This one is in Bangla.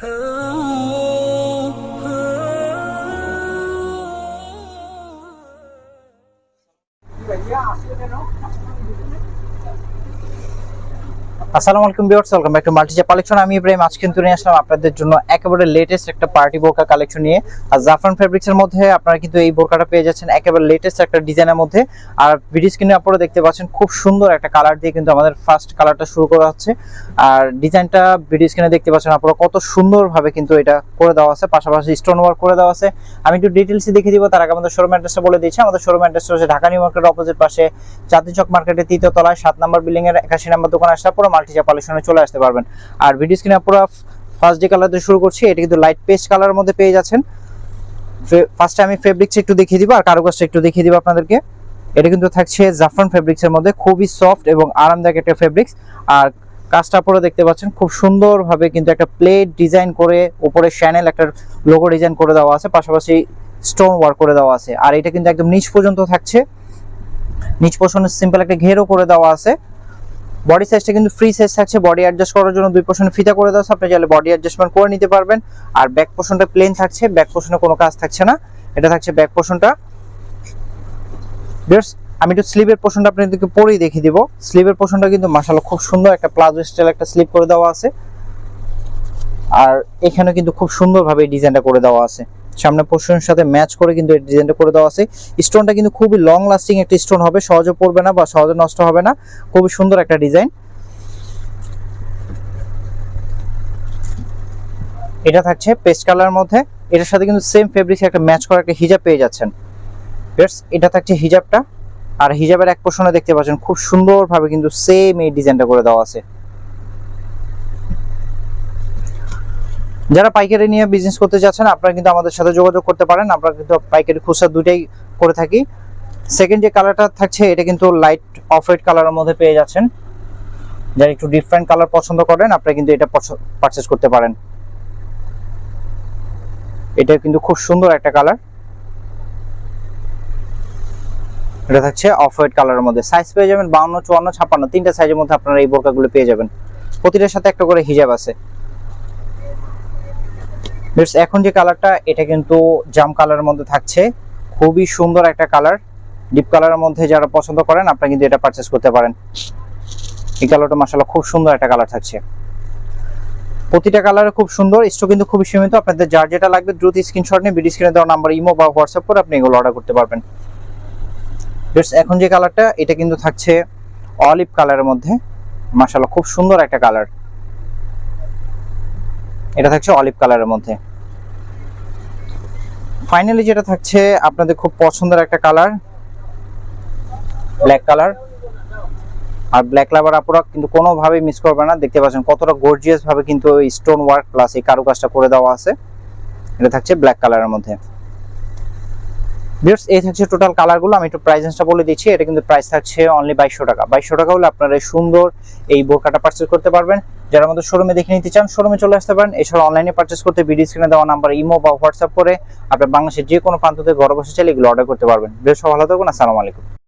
Yeah. আসসালামু আলাইকুম ভিউয়ার্স, ওয়েলকাম ব্যাক টু মাল্টিজা কালেকশন। আমি ইব্রাহিম কিন্তু নিয়ে আসলাম আপনাদের জন্য একেবারে লেটেস্ট একটা পার্টি বোরকা কালেকশন নিয়ে। আর জাফরান ফেব্রিক্সের মধ্যে আপনারা কিন্তু এই বোরকাটা পেয়ে যাচ্ছেন একেবারে লেটেস্ট একটা ডিজাইনের মধ্যে। আর ভিডিও স্ক্রিনে আপনারা দেখতে পাচ্ছেন খুব সুন্দর একটা কালার দিয়ে কিন্তু আমাদের ফার্স্ট কালারটা শুরু করা হচ্ছে। আর ডিজাইনটা ভিডিও স্ক্রিনে দেখতে পাচ্ছেন আপনারা কত সুন্দরভাবে কিন্তু এটা করে দেওয়া আছে, পাশাপাশি স্টোন ওয়ার্ক করে দেওয়া আছে। আমি একটু ডিটেলসে দেখিয়ে দিব, তার আগে আমাদের শোরুম অ্যাড্রেসটা বলে দিচ্ছি আমাদের শোরুম অ্যাড্রেসটা হচ্ছে ঢাকা নিউ মার্কেটের অপোজিট পাশে চাঁদনি চক মার্কেটের তৃতীয় তলায়, সাত নম্বর বিল্ডিং এর একাশি নম্বর দোকান আসলে পুরো মাল্টিজা কালেকশনে চলে আসতে পারবেন। আর ভিডিও স্ক্রিনে পুরো ফার্স্ট যে কালার দিয়ে শুরু করছি, এটা কিন্তু লাইট পেস্ট কালারের মধ্যে পেয়ে যাচ্ছেন। ফার্স্টে আমি ফেব্রিক্স একটু দেখিয়ে দিব, আর কারুকাজটা একটু দেখিয়ে দিব আপনাদেরকে। এটা কিন্তু থাকছে জাফরান ফেব্রিক্স এর মধ্যে, খুবই সফট এবং আরামদায়ক একটা ফেব্রিক্স আর কাজটা পরে দেখতে পাচ্ছেন, খুব সুন্দরভাবে কিন্তু একটা প্লেট ডিজাইন করে উপরে শ্যানেল একটা লোগো ডিজাইন করে দেওয়া আছে, পাশাপাশি স্টোন ওয়ার্ক করে দেওয়া আছে। আর এটা কিন্তু একদম নিচ পর্যন্ত থাকছে। নিচ পোর্শনে সিম্পল একটা ঘেরও করে দেওয়া আছে। বডি সাইজটা কিন্তু ফ্রি সাইজ থাকছে বডি অ্যাডজাস্ট করার জন্য দুই পোর্শনে ফিতা করে দেওয়া আপনি চাইলে বডি অ্যাডজাস্টমেন্ট করে নিতে পারবেন। আর ব্যাক পোর্শনটা প্লেন থাকছে ব্যাক পোর্শনে কোনো কাজ থাকছে না। এটা থাকছে ব্যাক পোর্শনটা বেশ আমি একটু স্লিভের পোর্শনটা আপনাদেরকে পরেই দেখিয়ে দিব। স্লিভের পোর্শনটা কিন্তু মাশাআল্লাহ খুব সুন্দর একটা প্লাজো স্টাইল একটা স্লিভ করে দেওয়া আছে। আর এখানে কিন্তু খুব সুন্দরভাবে এই ডিজাইনটা করে দেওয়া আছে। সামনে পোর্শনের সাথে ম্যাচ করে কিন্তু এই ডিজাইনটা করে দেওয়া আছে। স্টোনটা কিন্তু খুবই লং লাস্টিং একটা স্টোন হবে, সহজে পড়বে না বা সহজে নষ্ট হবে না। খুবই সুন্দর একটা ডিজাইন এটা থাকছে পেস্ট কালার মধ্যে। এটার সাথে কিন্তু সেম ফেব্রিক্স একটা ম্যাচ করা একটা হিজাব পেয়ে যাচ্ছেন। এটা থাকছে হিজাবটা আর হিজাবের এক পোর্শনে দেখতে পাচ্ছেন, খুব সুন্দরভাবে কিন্তু সেম এই ডিজাইনটা করে দেওয়া আছে। যারা পাইকারি নিয়ে বিজনেস করতে যাচ্ছেন, আপনারা কিন্তু আমাদের সাথে যোগাযোগ করতে পারেন। আমরা কিন্তু পাইকারি খুচরা দুটাই করে থাকি। সেকেন্ড যে কালারটা থাকছে, এটা কিন্তু লাইট অফ হোয়াইট কালারের মধ্যে পেয়ে যাচ্ছেন। যারা একটু ডিফারেন্ট কালার পছন্দ করেন, আপনারা কিন্তু এটা পারচেস করতে পারেন। এটা কিন্তু খুব সুন্দর একটা কালার এটা থাকছে অফ হোয়াইট কালারের মধ্যে। সাইজ পেয়ে যাবেন বাউন্ন, চুয়ান্ন, ছাপ্পান্ন। তিনটা সাইজের মধ্যে আপনারা এই বোরকাগুলো পেয়ে যাবেন। প্রতিটার সাথে একটা করে হিজাব আছে। বেশ এখন যে কালারটা এটা কিন্তু জাম কালারের মধ্যে থাকছে। খুবই সুন্দর একটা কালার ডিপ কালারের মধ্যে যারা পছন্দ করেন, আপনারা কিন্তু এটা পারচেস করতে পারেন। এই কালারটা মাসাল্লাহ খুব সুন্দর একটা কালার থাকছে। প্রতিটা কালারে খুব সুন্দর স্টক কিন্তু খুবই সীমিত। আপনাদের যার যেটা লাগবে, দ্রুত স্ক্রিনশট নিয়ে ভিডিও স্ক্রিনে দেওয়া নাম্বার ইমো বা হোয়াটসঅ্যাপ করে আপনি এগুলো অর্ডার করতে পারবেন। এখন যে কালারটা এটা কিন্তু থাকছে অলিভ কালারের মধ্যে। মাসাল্লাহ খুব সুন্দর একটা কালার এটা থাকছে অলিভ কালারের মধ্যে। ফাইনালি যেটা থাকছে, আপনাদের খুব পছন্দের একটা কালার ব্ল্যাক কালার আর ব্ল্যাক লাভার আপুরা কিন্তু কোনোভাবেই মিস করবে না। দেখতে পাচ্ছেন কতটা গর্জিয়াসভাবে কিন্তু স্টোন ওয়ার্ক প্লাস এই কারুকাজটা করে দেওয়া আছে। এটা থাকছে ব্ল্যাক কালারের মধ্যে। ভিউয়ার্স এই থাকছে টোটাল কালারগুলো আমি একটু প্রাইসেন্সটা বলে দিচ্ছি। এটা কিন্তু প্রাইস থাকছে অনলি বাইশশো টাকা। বাইশশো টাকা হলে আপনারা এই সুন্দর এই বোরকাটা পার্চেস করতে পারবেন। যারা আমাদের শোরুমে দেখে নিতে চান শোরুমে চলে আসতে পারেন। এছাড়া অনলাইনে পার্চেস করতে ভিডিও স্ক্রিনে দেওয়া নাম্বার ইমো বা হোয়াটসঅ্যাপ করে আপনার বাংলাদেশের যে কোনো প্রান্ত থেকে ঘরে বসে চাইলে এগুলো অর্ডার করতে পারবেন। বেশ ভালো থাকুন। আসসালামু আলাইকুম।